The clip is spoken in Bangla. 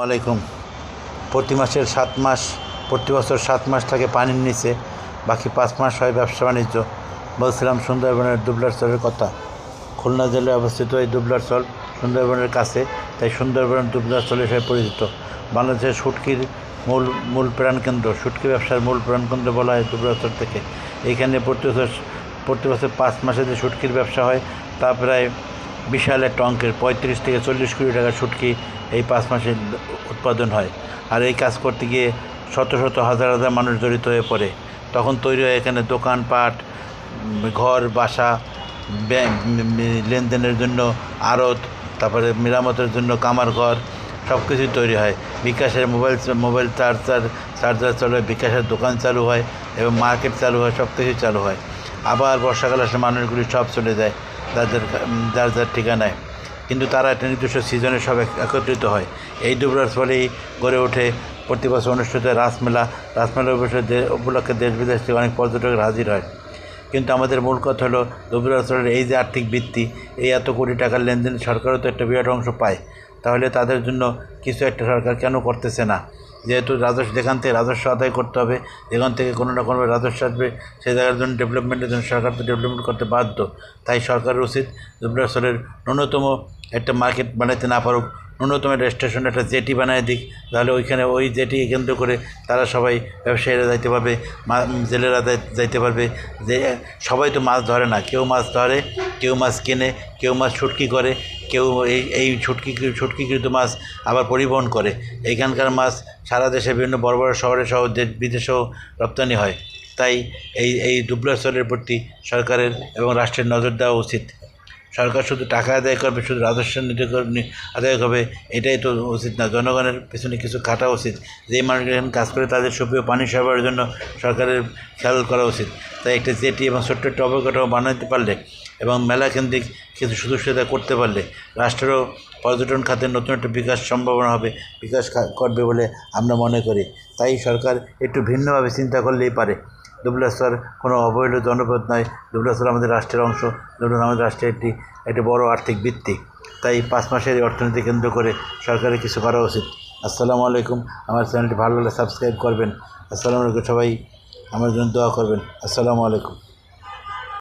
আলাইকুম। প্রতি মাসের সাত মাস, প্রতি বছর সাত মাস থাকে পানির নিচে, বাকি পাঁচ মাস হয় ব্যবসা বাণিজ্য। বলছিলাম সুন্দরবনের দুবলার চরের কথা। খুলনা জেলায় অবস্থিত এই দুবলার চল সুন্দরবনের কাছে, তাই সুন্দরবনের দুবলার চর হিসেবে পরিচিত। বাংলাদেশের শুটকির মূল মূল প্রাণকেন্দ্র শুটকি ব্যবসার মূল প্রাণকেন্দ্র বলা হয় দুবলার চর থেকে। এইখানে প্রতি বছর প্রতি বছর পাঁচ মাসে যে শুটকির ব্যবসা হয়, তা প্রায় বিশাল একটা অঙ্কের, পঁয়ত্রিশ থেকে চল্লিশ কোটি টাকার শুটকি এই পাঁচ মাসে উৎপাদন হয়। আর এই কাজ করতে গিয়ে শত শত হাজার হাজার মানুষ জড়িত হয়ে পড়ে। তখন তৈরি হয় এখানে দোকানপাট ঘর, বাসা লেনদেনের জন্য আড়ত, তারপরে মেরামতের জন্য কামার ঘর সব কিছুই তৈরি হয়। বিকাশের মোবাইল মোবাইল চার্জার চার্জার চালু হয়, বিকাশের দোকান চালু হয় এবং মার্কেট চালু হয় সব কিছুই চালু হয়। আবার বর্ষাকাল আসে মানুষগুলি সব চলে যায়, যাদের, যার যার ঠিকানায়। কিন্তু তারা একটা নির্দিষ্ট সিজনে সব একত্রিত হয়। এই দুবরার ফলেই গড়ে ওঠে প্রতি বছর অনুষ্ঠিত রাসমেলা রাসমেলার উপলক্ষে দেশ বিদেশ থেকে অনেক পর্যটক হাজির হয়। কিন্তু আমাদের মূল কথা হলো দুবরাচলের এই যে আর্থিক বৃত্তি এই এত কোটি টাকার লেনদেন সরকারও তো একটা বিরাট অংশ পায়। তাহলে তাদের জন্য কিছু একটা সরকার কেন করতেছে না? যেহেতু রাজস্ব যেখান থেকে রাজস্ব আদায় করতে হবে, যেখান থেকে কোনো না কোনো রাজস্ব আসবে সেই জায়গার জন্য ডেভেলপমেন্টের জন্য সরকার তো ডেভেলপমেন্ট করতে বাধ্য। তাই সরকারের উচিত দুবরাচলের ন্যূনতম একটা মার্কেট বানাইতে না পারুক, ন্যূনতম একটা স্টেশন একটা জেটি বানায় দিক, তাহলে ওইখানে ওই জেটি কেন্দ্র করে তারা সবাই ব্যবসায়ীরা যাইতে পারবে জেলেরা যাইতে পারবে। যে, সবাই তো মাছ ধরে না, কেউ মাছ ধরে, কেউ মাছ কেনে, কেউ মাছ ছুটকি করে, কেউ এই এই ছুটকি, ছুটকিকৃত মাছ আবার পরিবহন করে। এইখানকার মাছ সারা দেশে বিভিন্ন বড় বড় শহরে সহ, দেশ বিদেশেও রপ্তানি হয়। তাই এই এই দুবলা দুবলাচলের প্রতি সরকারের এবং রাষ্ট্রের নজর দেওয়া উচিত। সরকার শুধু টাকা আদায় করবে, শুধু রাজস্ব নিতে করবে আদায় করবে, এটাই তো উচিত না। জনগণের পেছনে কিছু খাটা উচিত। যেই মানুষ এখানে কাজ করে তাদের সুপ্রিয় পানি সরবরাহের জন্য সরকারের খেয়াল করা উচিত। তাই একটা জেটি এবং ছোট্ট একটা অবকাঠামো বানাতে পারলে এবং মেলা কেন্দ্রিক কিছু সুযোগ সুবিধা করতে পারলে রাষ্ট্রেরও পর্যটন খাতে নতুন একটা বিকাশ সম্ভাবনা হবে, বিকাশ করবে বলে আমরা মনে করি। তাই সরকার একটু ভিন্নভাবে চিন্তা করলেই পারে। দুবলাস্তর কোনো অবহেলিত জনপদ নয় দুবলাস্তর আমাদের রাষ্ট্রের অংশ দুবলা আমাদের রাষ্ট্রের একটি একটি বড় আর্থিক ভিত্তি। তাই পাঁচ মাসের অর্থনীতি কেন্দ্র করে সরকারের কিছু করা উচিত। আসসালামু আলাইকুম। আমার চ্যানেলটি ভালো লাগলে সাবস্ক্রাইব করবেন। আসসালামু আলাইকুম সবাই। আমার জন্য দোয়া করবেন। আসসালামু আলাইকুম।